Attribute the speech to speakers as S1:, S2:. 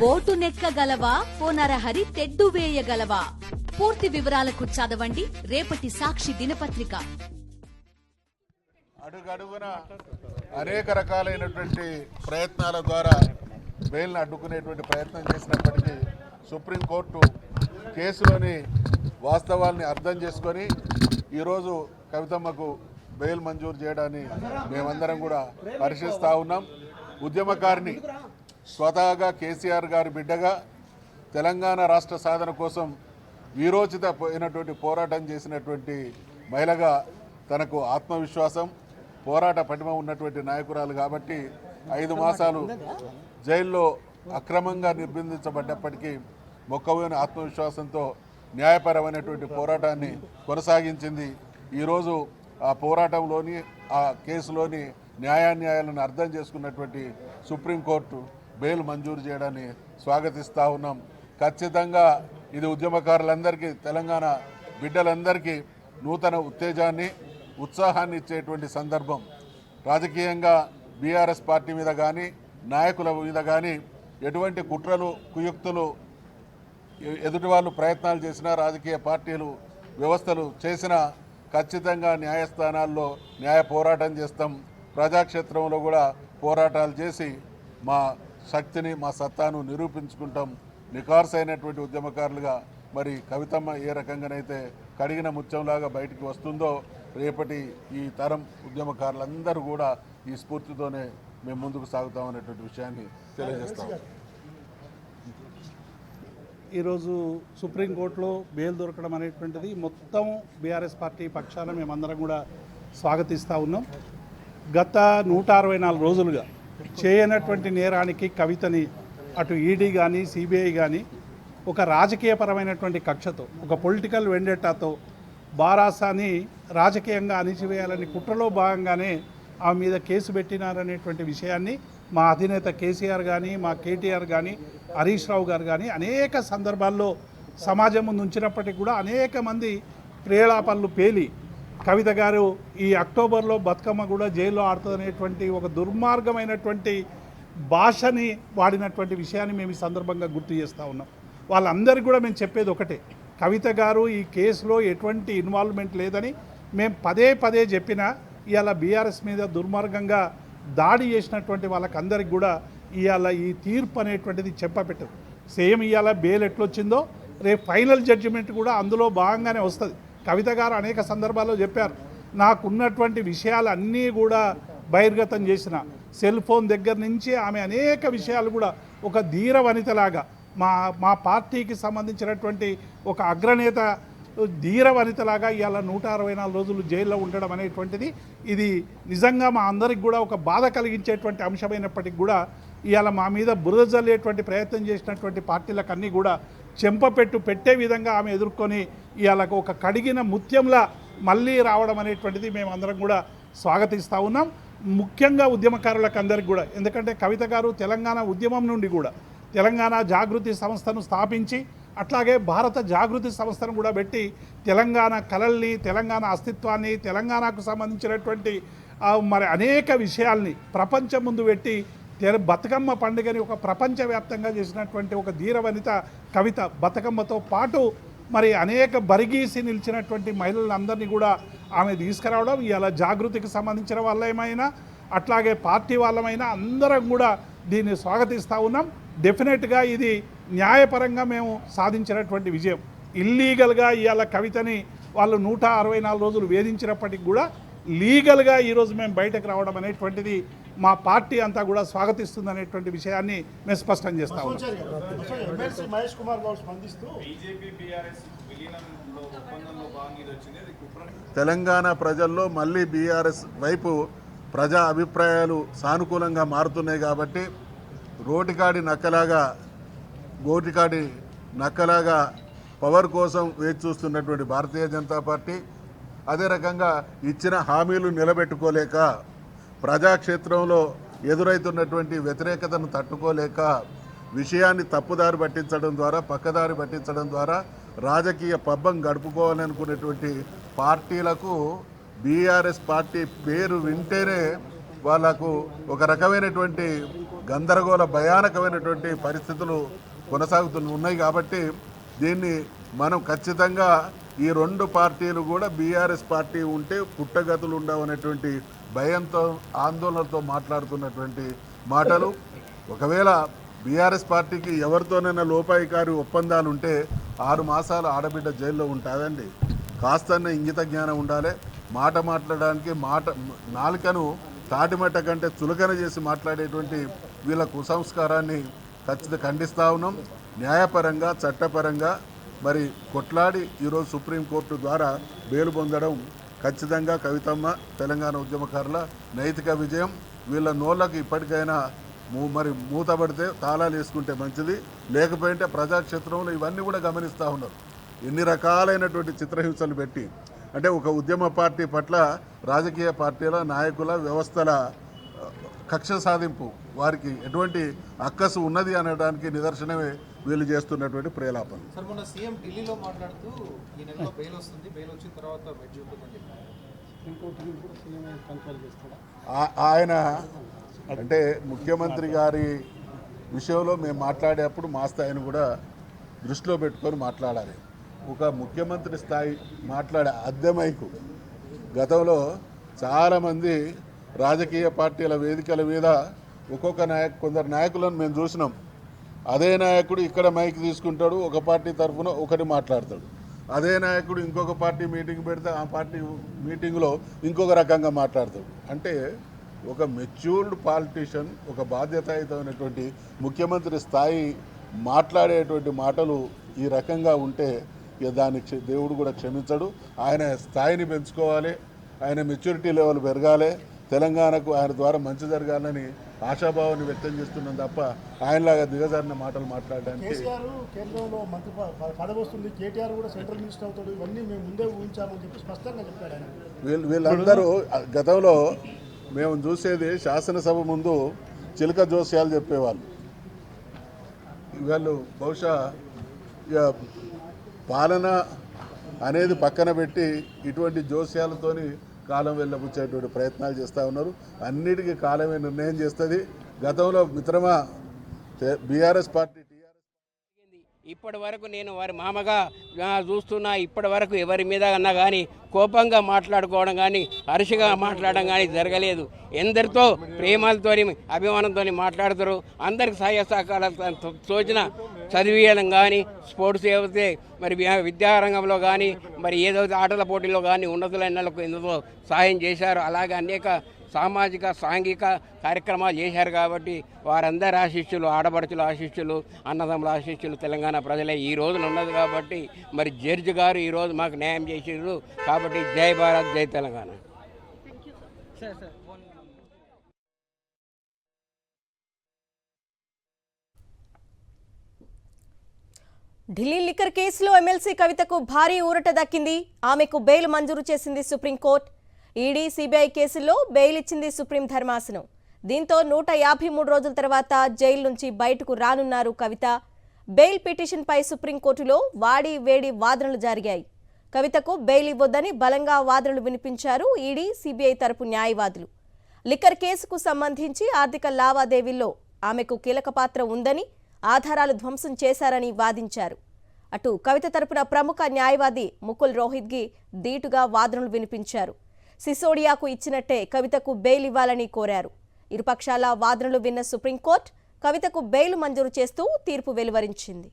S1: Boat నెక్కగలవా? పోనరహరి తెడ్డు వేయగలవా? పూర్తి వివరాలకు చదవండి. రేపటి సాక్షి దినపత్రిక.
S2: అడుగడుగున అనేక రకాలైనటువంటి ప్రయత్నాల ద్వారా బెయిల్ను అడ్డుకునేటువంటి ప్రయత్నం చేసినప్పటికీ సుప్రీంకోర్టు కేసులోని వాస్తవాల్ని అర్థం చేసుకొని ఈరోజు కవితమ్మకు బెయిల్ మంజూరు చేయడాన్ని మేమందరం కూడా పరిశీలిస్తూ ఉన్నాం. ఉద్యమకారిని స్వతహాగా కేసీఆర్ గారి బిడ్డగా తెలంగాణ రాష్ట్ర సాధన కోసం వీరోచిత పోయినటువంటి పోరాటం చేసినటువంటి మహిళగా తనకు ఆత్మవిశ్వాసం పోరాట పటిమ ఉన్నటువంటి నాయకురాలు కాబట్టి ఐదు మాసాలు జైల్లో అక్రమంగా నిర్బంధించబడ్డప్పటికీ మొక్కవోని ఆత్మవిశ్వాసంతో న్యాయపరమైనటువంటి పోరాటాన్ని కొనసాగించింది. ఈరోజు ఆ పోరాటంలోని ఆ కేసులోని న్యాయాన్యాయాలను అర్థం చేసుకున్నటువంటి సుప్రీంకోర్టు బెయిల్ మంజూరు చేయడాన్ని స్వాగతిస్తూ ఉన్నాం. ఖచ్చితంగా ఇది ఉద్యమకారులందరికీ తెలంగాణ బిడ్డలందరికీ నూతన ఉత్తేజాన్ని ఉత్సాహాన్ని ఇచ్చేటువంటి సందర్భం. రాజకీయంగా బీఆర్ఎస్ పార్టీ మీద కానీ నాయకుల మీద కానీ ఎటువంటి కుట్రలు కుయుక్తులు ఎదుటి వాళ్ళు ప్రయత్నాలు చేసినా రాజకీయ పార్టీలు వ్యవస్థలు చేసినా ఖచ్చితంగా న్యాయస్థానాల్లో న్యాయ పోరాటం చేస్తాం. ప్రజాక్షేత్రంలో కూడా పోరాటాలు చేసి మా శక్తిని మా సత్తాను నిరూపించుకుంటాం. నికార్సైనటువంటి ఉద్యమకారులుగా మరి కవితమ్మ ఏ రకంగానైతే కడిగిన ముత్యంలాగా బయటికి వస్తుందో రేపటి ఈ తరం ఉద్యమకారులందరూ కూడా ఈ స్ఫూర్తితోనే మేము ముందుకు సాగుతాం అనేటువంటి విషయాన్ని తెలియజేస్తాం.
S3: ఈరోజు సుప్రీంకోర్టులో బెయిల్ దొరకడం అనేటువంటిది మొత్తం బీఆర్ఎస్ పార్టీ పక్షాన మేమందరం కూడా స్వాగతిస్తూ ఉన్నాం. గత నూట అరవై నాలుగు రోజులుగా చేయనటువంటి నేరానికి కవితని అటు ఈడీ కానీ సిబిఐ కానీ ఒక రాజకీయపరమైనటువంటి కక్షతో ఒక పొలిటికల్ వెండెటాతో బారాసాని రాజకీయంగా అణిచివేయాలని కుట్రలో భాగంగానే ఆమె మీద కేసు పెట్టినారనేటువంటి విషయాన్ని మా అధినేత కేసీఆర్ కానీ మా కేటీఆర్ కానీ హరీష్ రావు గారు కానీ అనేక సందర్భాల్లో సమాజం ముందు ఉంచినప్పటికీ కూడా అనేక మంది ప్రేలాపనలు పేలి కవిత గారు ఈ అక్టోబర్లో బతుకమ్మ కూడా జైల్లో ఆడుతుందనేటువంటి ఒక దుర్మార్గమైనటువంటి భాషని వాడినటువంటి విషయాన్ని మేము ఈ సందర్భంగా గుర్తు చేస్తూ ఉన్నాం. వాళ్ళందరికీ కూడా మేము చెప్పేది ఒకటే. కవిత గారు ఈ కేసులో ఎటువంటి ఇన్వాల్వ్మెంట్ లేదని మేము పదే పదే చెప్పినా ఇవాళ బీఆర్ఎస్ మీద దుర్మార్గంగా దాడి చేసినటువంటి వాళ్ళకందరికి కూడా ఇవాళ ఈ తీర్పు అనేటువంటిది చెప్పబెట్టదు. సేమ్ ఇవాళ బెయిల్ ఎట్లొచ్చిందో రేపు ఫైనల్ జడ్జిమెంట్ కూడా అందులో భాగంగానే వస్తుంది. కవిత గారు అనేక సందర్భాల్లో చెప్పారు నాకున్నటువంటి విషయాలు అన్నీ కూడా బహిర్గతం చేసిన సెల్ ఫోన్ దగ్గర నుంచి ఆమె అనేక విషయాలు కూడా ఒక ధీర వనితలాగా మా మా పార్టీకి సంబంధించినటువంటి ఒక అగ్రనేత ధీర వనితలాగా ఇవాళ నూట అరవై నాలుగు రోజులు జైల్లో ఉండడం అనేటువంటిది ఇది నిజంగా మా అందరికి కూడా ఒక బాధ కలిగించేటువంటి అంశమైనప్పటికీ కూడా ఇవాళ మా మీద బురద జల్లేటువంటి ప్రయత్నం చేసినటువంటి పార్టీలకు అన్నీ కూడా చెంపపెట్టు పెట్టే విధంగా ఆమె ఎదుర్కొని ఇవాళ ఒక కడిగిన ముత్యంలా మళ్ళీ రావడం అనేటువంటిది మేము అందరం కూడా స్వాగతిస్తూ ఉన్నాం. ముఖ్యంగా ఉద్యమకారులకు అందరికి కూడా. ఎందుకంటే కవిత గారు తెలంగాణ ఉద్యమం నుండి కూడా తెలంగాణ జాగృతి సంస్థను స్థాపించి అట్లాగే భారత జాగృతి సంస్థను కూడా పెట్టి తెలంగాణ కళల్ని తెలంగాణ అస్తిత్వాన్ని తెలంగాణకు సంబంధించినటువంటి మరి అనేక విషయాల్ని ప్రపంచం ముందు పెట్టి బతుకమ్మ పండుగని ఒక ప్రపంచవ్యాప్తంగా చేసినటువంటి ఒక ధీర వనిత కవిత బతుకమ్మతో పాటు మరి అనేక బరిగీసి నిలిచినటువంటి మహిళలందరినీ కూడా ఆమె తీసుకురావడం ఇవాళ జాగృతికి సంబంధించిన వాళ్ళేమైనా అట్లాగే పార్టీ వాళ్ళమైనా అందరం కూడా దీన్ని స్వాగతిస్తూ ఉన్నాం. డెఫినెట్గా ఇది న్యాయపరంగా మేము సాధించినటువంటి విజయం. ఇల్లీగల్గా ఇవాళ కవితని వాళ్ళు నూట అరవై నాలుగు రోజులు వేధించినప్పటికి కూడా లీగల్గా ఈరోజు మేము బయటకు రావడం అనేటువంటిది మా పార్టీ అంతా కూడా స్వాగతిస్తుంది అనేటువంటి విషయాన్ని మేము స్పష్టం చేస్తా ఉన్నాం.
S4: మహేష్ కుమార్ గౌడ్ స్పందిస్తూ
S2: తెలంగాణ ప్రజల్లో మళ్ళీ బీఆర్ఎస్ వైపు ప్రజా అభిప్రాయాలు సానుకూలంగా మారుతున్నాయి కాబట్టి రోటికాడి నక్కలాగా గోటికాడి నక్కలాగా పవర్ కోసం వేచి చూస్తున్నటువంటి భారతీయ జనతా పార్టీ అదే రకంగా ఇచ్చిన హామీలు నిలబెట్టుకోలేక ప్రజాక్షేత్రంలో ఎదురైతున్నటువంటి వ్యతిరేకతను తట్టుకోలేక విషయాన్ని తప్పుదారి పట్టించడం ద్వారా పక్కదారి పట్టించడం ద్వారా రాజకీయ పబ్బం గడుపుకోవాలనుకునేటువంటి పార్టీలకు బీఆర్ఎస్ పార్టీ పేరు వింటేనే వాళ్ళకు ఒక రకమైనటువంటి గందరగోళ భయానకమైనటువంటి పరిస్థితులు కొనసాగుతూ ఉన్నాయి కాబట్టి దీన్ని మనం ఖచ్చితంగా ఈ రెండు పార్టీలు కూడా బీఆర్ఎస్ పార్టీ ఉంటే పుట్టగతులు ఉండవనేటువంటి భయంతో ఆందోళనతో మాట్లాడుతున్నటువంటి మాటలు. ఒకవేళ బీఆర్ఎస్ పార్టీకి ఎవరితోనైనా లోపాయికారి ఒప్పందాలు ఉంటే ఆరు మాసాలు ఆడబిడ్డ జైల్లో ఉంటుందండి. కాస్తన్న ఇంగిత జ్ఞానం ఉండాలి. మాట మాట్లాడడానికి మాట నాలుకను తాటిమట్ట కంటే చులకన చేసి మాట్లాడేటువంటి వీళ్ళ కుసంస్కారాన్ని ఖచ్చితంగా ఖండిస్తూ ఉన్నాం. న్యాయపరంగా చట్టపరంగా మరి కొట్లాడి ఈరోజు సుప్రీంకోర్టు ద్వారా బెయిల్ పొందడం ఖచ్చితంగా కవితమ్మ తెలంగాణ ఉద్యమకారుల నైతిక విజయం వీళ్ళ నోళ్ళకి ఇప్పటికైనా మూ- మరి మూతపడితే తాళాలు వేసుకుంటే మంచిది. లేకపోయింటే ప్రజాక్షేత్రంలో ఇవన్నీ కూడా గమనిస్తూ ఉన్నారు. ఎన్ని రకాలైనటువంటి చిత్రహింసలు పెట్టి అంటే ఒక ఉద్యమ పార్టీ పట్ల రాజకీయ పార్టీల నాయకుల వ్యవస్థల కక్ష సాధింపు వారికి ఎటువంటి అక్కసు ఉన్నది అనడానికి నిదర్శనమే వీళ్ళు చేస్తున్నటువంటి ప్రేలాపన
S5: సార్ మొన్న సీఎం ఢిల్లీలో మాట్లాడుతూ ఈ నెలలో బెయిల్ వస్తుంది బెయిల్ వచ్చిన తర్వాత
S2: ఆ- ఆయన అంటే ముఖ్యమంత్రి గారి విషయంలో మేము మాట్లాడేప్పుడు మా స్థాయిని కూడా దృష్టిలో పెట్టుకొని మాట్లాడాలి. ఒక ముఖ్యమంత్రి స్థాయి మాట్లాడే అద్దె మైకు. గతంలో చాలామంది రాజకీయ పార్టీల వేదికల మీద ఒక్కొక్క నాయకు కొందరు నాయకులను మేము చూసినాం. అదే నాయకుడు ఇక్కడ మైక్ తీసుకుంటాడు ఒక పార్టీ తరఫున ఒకటి మాట్లాడతాడు. అదే నాయకుడు ఇంకొక పార్టీ మీటింగ్ పెడితే ఆ పార్టీ మీటింగ్లో ఇంకొక రకంగా మాట్లాడతాడు. అంటే ఒక మెచ్యూర్డ్ పాలిటీషియన్ ఒక బాధ్యతాయుతమైనటువంటి ముఖ్యమంత్రి స్థాయి మాట్లాడేటువంటి మాటలు ఈ రకంగా ఉంటే ఇక దాన్ని దేవుడు కూడా క్షమించడు. ఆయన స్థాయిని పెంచుకోవాలి ఆయన మెచ్యూరిటీ లెవెల్ పెరగాలి తెలంగాణకు ఆయన ద్వారా మంచి జరగాలని ఆశాభావాన్ని వ్యక్తం చేస్తున్నాం తప్ప ఆయనలాగా దిగజారిన మాటలు మాట్లాడడానికి
S4: కేంద్రంలో మంత్రి పదవి వస్తుంది కేటీఆర్ కూడా సెంట్రల్ మినిస్టర్ అవుతాడు. ఇవన్నీ మేము ముందే ఊహించామని చెప్పి స్పష్టంగా చెప్పాడు ఆయన.
S2: వీళ్ళు వీళ్ళందరూ గతంలో మేము చూసేది శాసనసభ ముందు చిలక జోస్యాలు చెప్పేవాళ్ళు. వీళ్ళు బహుశా పాలన అనేది పక్కన పెట్టి ఇటువంటి జోస్యాలతోని కాలం వెళ్ళబుచ్చేటువంటి ప్రయత్నాలు చేస్తూ ఉన్నారు. అన్నిటికీ కాలమే నిర్ణయం చేస్తుంది. గతంలో మిత్రమా బీఆర్ఎస్ పార్టీ
S6: ఇప్పటి వరకు నేను వారి మామగా చూస్తున్నా ఇప్పటి వరకు ఎవరి మీద అన్నా కానీ కోపంగా మాట్లాడుకోవడం కానీ అరుషిగా మాట్లాడడం కానీ జరగలేదు. ఎందరితో ప్రేమలతో అభిమానంతో మాట్లాడతారు. అందరికి సహాయ సహకారాలు సూచన చదివియడం కానీ స్పోర్ట్స్ ఏవైతే మరి విద్యారంగంలో కానీ మరి ఏదైతే ఆటల పోటీలో కానీ ఉన్నతులైన ఎందుకో సహాయం చేశారు అలాగే అనేక సామాజిక సాంఘిక కార్యక్రమాలు చేశారు కాబట్టి వారందరి ఆశిష్యులు ఆడపడుచుల ఆశిష్యులు అన్నదమ్ముల ఆశిష్యులు తెలంగాణ ప్రజలే ఈ రోజున ఉన్నది కాబట్టి మరి జడ్జి గారు ఈరోజు మాకు న్యాయం చేసారు కాబట్టి జై భారత్ జై తెలంగాణ.
S7: ఢిల్లీ లిక్కర్ కేసులో ఎమ్మెల్సీ కవితకు భారీ ఊరట దక్కింది. ఆమెకు బెయిల్ మంజూరు చేసింది సుప్రీంకోర్టు. ఈడీ సిబిఐ కేసుల్లో బెయిల్ ఇచ్చింది సుప్రీం ధర్మాసనం. దీంతో నూట యాభై మూడు రోజుల తర్వాత జైలు నుంచి బయటకు రానున్నారు కవిత. బెయిల్ పిటిషన్పై సుప్రీంకోర్టులో వాడి వేడి వాదనలు జరిగాయి. కవితకు బెయిల్ ఇవ్వొద్దని బలంగా వాదనలు వినిపించారు ఈడీ సిబిఐ తరపు న్యాయవాదులు. లిక్కర్ కేసుకు సంబంధించి ఆర్థిక లావాదేవీల్లో ఆమెకు కీలక పాత్ర ఉందని ఆధారాలు ధ్వంసం చేశారని వాదించారు. అటు కవిత తరపున ప్రముఖ న్యాయవాది ముకుల్ రోహిత్గి ధీటుగా వాదనలు వినిపించారు. సిసోడియాకు ఇచ్చినట్టే కవితకు బెయిల్ ఇవ్వాలని కోరారు. ఇరుపక్షాల వాదనలు విన్న సుప్రీంకోర్టు కవితకు బెయిల్ మంజూరు చేస్తూ తీర్పు వెలువరించింది.